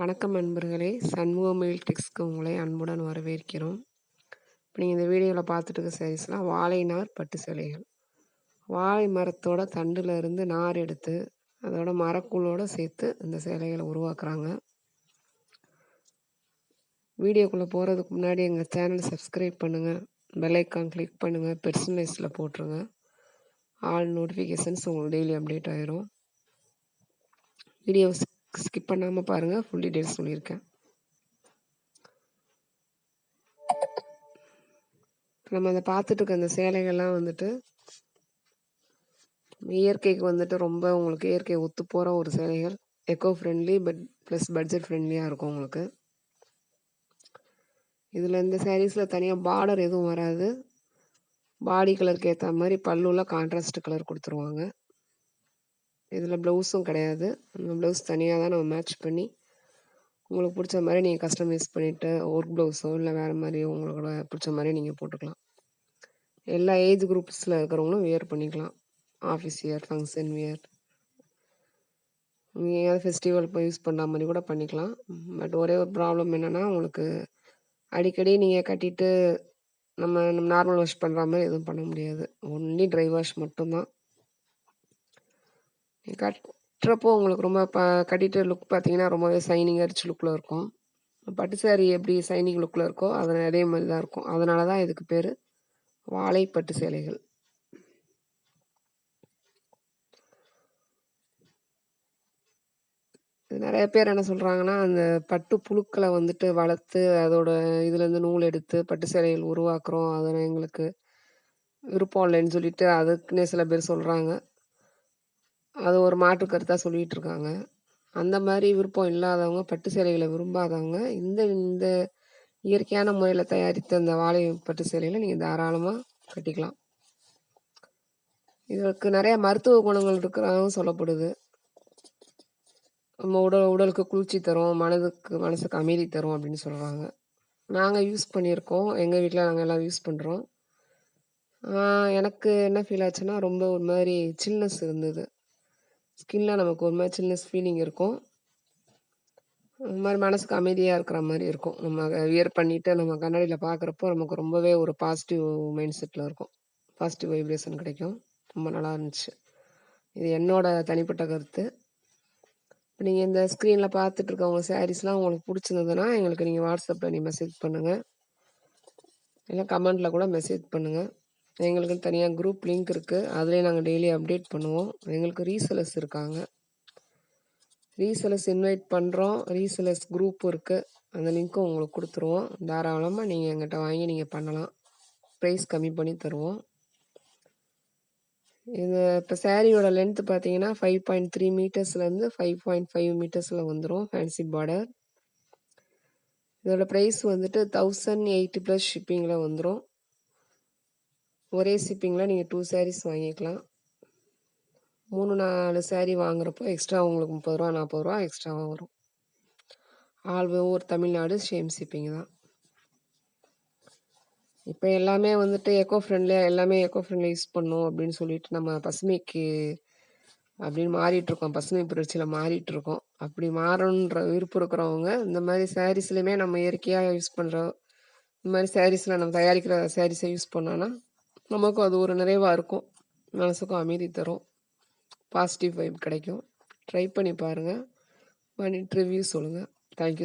வணக்கம் நண்பர்களே. சண்முகம் டெக்ஸ்க்கு உங்களை அன்புடன் வரவேற்கிறோம். இப்போ நீங்கள் இந்த வீடியோவில் பார்த்துட்டு இருக்க சாரீஸ்லாம் வாழை நார் பட்டு சேலைகள். வாழை மரத்தோட தண்டில் இருந்து நார் எடுத்து அதோட மரக்குள்ளோடு சேர்த்து இந்த சேலைகளை உருவாக்குறாங்க. வீடியோக்குள்ளே போகிறதுக்கு முன்னாடி எங்கள் சேனல் சப்ஸ்கிரைப் பண்ணுங்கள் பெல்லைக்கான் கிளிக் பண்ணுங்கள் பெர்சனலைஸில் போட்டுருங்க. ஆல் நோட்டிஃபிகேஷன்ஸ் உங்களுக்கு டெய்லி அப்டேட் ஆயிரும். வீடியோஸ் ஸ்கிப் பண்ணாமல் பாருங்கள் ஃபுல் டீட்டெயில்ஸ் சொல்லியிருக்கேன். நம்ம அதை பார்த்துட்டு இருக்க அந்த சேலைகள்லாம் வந்துட்டு இயற்கைக்கு வந்துட்டு ரொம்ப உங்களுக்கு இயற்கை ஒத்து போகிற ஒரு சேலைகள். Eco friendly but plus budget ஃப்ரெண்ட்லியாக இருக்கும் உங்களுக்கு. இதில் இந்த சாரீஸில் தனியாக பார்டர் எதுவும் வராது. பாடி கலருக்கு ஏற்ற மாதிரி பல்லுவில் கான்ட்ராஸ்ட் கலர் கொடுத்துருவாங்க. இதில் ப்ளவுஸும் கிடையாது. அந்த ப்ளவுஸ் தனியாக தான் நம்ம மேட்ச் பண்ணி உங்களுக்கு பிடிச்ச மாதிரி நீங்கள் கஸ்டமைஸ் பண்ணிவிட்டு ஒர்க் ப்ளவுஸோ இல்லை வேறு மாதிரி உங்களோட பிடிச்ச மாதிரி நீங்கள் போட்டுக்கலாம். எல்லா ஏஜ் குரூப்ஸில் இருக்கிறவங்களும் வியர் பண்ணிக்கலாம். ஆஃபீஸ் வியர் ஃபங்க்ஷன் வியர் நீங்கள் ஏதாவது ஃபெஸ்டிவல் இப்போ யூஸ் பண்ணுற மாதிரி கூட பண்ணிக்கலாம். பட் ஒரே ஒரு ப்ராப்ளம் என்னென்னா உங்களுக்கு அடிக்கடி நீங்கள் கட்டிட்டு நம்ம நம்ம நார்மல் வாஷ் பண்ணுற மாதிரி எதுவும் பண்ண முடியாது. ஒன்லி ட்ரை வாஷ் மட்டும்தான். கட்டுறப்போ உங்களுக்கு ரொம்ப ப கட்டிட்டு லுக் பார்த்தீங்கன்னா ரொம்பவே சைனிங் அடிச்சு லுக்கில் இருக்கும். பட்டு சேரீ எப்படி சைனிங் லுக்கில் இருக்கோ அது அதே மாதிரி தான் இருக்கும். அதனால தான் இதுக்கு பேர் வாழைப்பட்டு சேலைகள். நிறைய பேர் என்ன சொல்கிறாங்கன்னா அந்த பட்டு புழுக்களை வந்துட்டு வளர்த்து அதோட இதுலேருந்து நூல் எடுத்து பட்டு சேலைகள் உருவாக்குறோம். அதில் எங்களுக்கு விருப்பம் இல்லைன்னு சொல்லிட்டு அதுக்குன்னே சில பேர் சொல்கிறாங்க அது ஒரு மாற்று கருத்தாக சொல்லிகிட்டு இருக்காங்க அந்த மாதிரி விருப்பம் இல்லாதவங்க பட்டு சேலைகளை விரும்பாதவங்க இந்த இந்த இயற்கையான முறையில் தயாரித்த அந்த வாழை பட்டு சேலைகளை நீங்கள் தாராளமாக கட்டிக்கலாம். இதற்கு நிறைய மருத்துவ குணங்கள் இருக்கிறதாகவும் சொல்லப்படுது. நம்ம உடல் உடலுக்கு குளிர்ச்சி தரும் மனதுக்கு மனசுக்கு அமைதி தரும் அப்படின்னு சொல்கிறாங்க நாங்கள் யூஸ் பண்ணியிருக்கோம். எங்கள் வீட்டில் நாங்கள் எல்லாம் யூஸ் பண்ணுறோம் எனக்கு என்ன ஃபீல் ஆச்சுன்னா ரொம்ப ஒரு மாதிரி சில்னஸ் இருந்தது. ஸ்கின்னில் நமக்கு ஒரு மாதிரி சில்னஸ் ஃபீலிங் இருக்கும். ஒரு மாதிரி மனசுக்கு அமைதியாக இருக்கிற மாதிரி இருக்கும். நம்ம வியர் பண்ணிவிட்டு நம்ம கண்ணாடியில் பார்க்குறப்போ நமக்கு ரொம்பவே ஒரு பாசிட்டிவ் மைண்ட் செட்டில் இருக்கும். பாசிட்டிவ் வைப்ரேஷன் கிடைக்கும். ரொம்ப நல்லா இருந்துச்சு. இது என்னோட தனிப்பட்ட கருத்து. இப்போ நீங்கள் இந்த ஸ்க்ரீனில் பார்த்துட்டு இருக்கவங்க சாரீஸ்லாம் உங்களுக்கு பிடிச்சிருந்ததுன்னா எங்களுக்கு நீங்கள் வாட்ஸ்அப்பில் நீ மெசேஜ் பண்ணுங்கள் இல்லை கமெண்ட்டில் கூட மெசேஜ் பண்ணுங்கள் எங்களுக்கு தனியாக குரூப் லிங்க் இருக்குது அதிலே நாங்கள் டெய்லி அப்டேட் பண்ணுவோம். எங்களுக்கு ரீசெலர்ஸ் இருக்காங்க. ரீசெலர்ஸ் இன்வைட் பண்ணுறோம் ரீசெலர்ஸ் குரூப் இருக்குது அந்த லிங்க்கும் உங்களுக்கு கொடுத்துருவோம். தாராளமாக நீங்கள் எங்கிட்ட வாங்கி நீங்கள் பண்ணலாம். ப்ரைஸ் கம்மி பண்ணி தருவோம். இது இப்போ சேரீயோட லென்த்து பார்த்தீங்கன்னா ஃபைவ் பாயிண்ட் த்ரீ மீட்டர்ஸ்லேருந்து ஃபைவ் பாயிண்ட் ஃபைவ் மீட்டர்ஸில் வந்துடும் ஃபேன்சி பார்டர் இதோட ப்ரைஸ் வந்துட்டு தௌசண்ட் எயிட்டி ப்ளஸ் ஷிப்பிங்கில் வந்துடும் ஒரே ஷிப்பிங்கில் நீங்கள் டூ சாரீஸ் வாங்கிக்கலாம். மூணு நாலு சாரீ வாங்குறப்போ எக்ஸ்ட்ரா உங்களுக்கு முப்பது ரூபா நாற்பது ரூபா எக்ஸ்ட்ராவாக வரும். ஆல் ஒவ்வொரு தமிழ்நாடு சேம் ஷிப்பிங் தான். இப்போ எல்லாமே வந்துட்டு எக்கோ ஃப்ரெண்ட்லியாக எல்லாமே எக்கோ ஃப்ரெண்ட்லி யூஸ் பண்ணும் அப்படின்னு சொல்லிட்டு நம்ம பசுமைக்கு அப்படின்னு மாறிட்டுருக்கோம் பசுமை புரட்சியில் மாறிட்டுருக்கோம் அப்படி மாறணுன்ற விருப்பம் இருக்கிறவங்க இந்த மாதிரி சாரீஸ்லையுமே நம்ம இயற்கையாக யூஸ் பண்ணுற இந்த மாதிரி சாரீஸில் நம்ம தயாரிக்கிற சாரீஸை யூஸ் பண்ணோன்னா நமக்கும் அது ஒரு நிறைவாக இருக்கும். மனசுக்கும் அமைதி தரும். பாசிட்டிவ் வைப் கிடைக்கும். ட்ரை பண்ணி பாருங்கள் பண்ணிட்டு ரிவ்யூ சொல்லுங்கள் தேங்க்யூ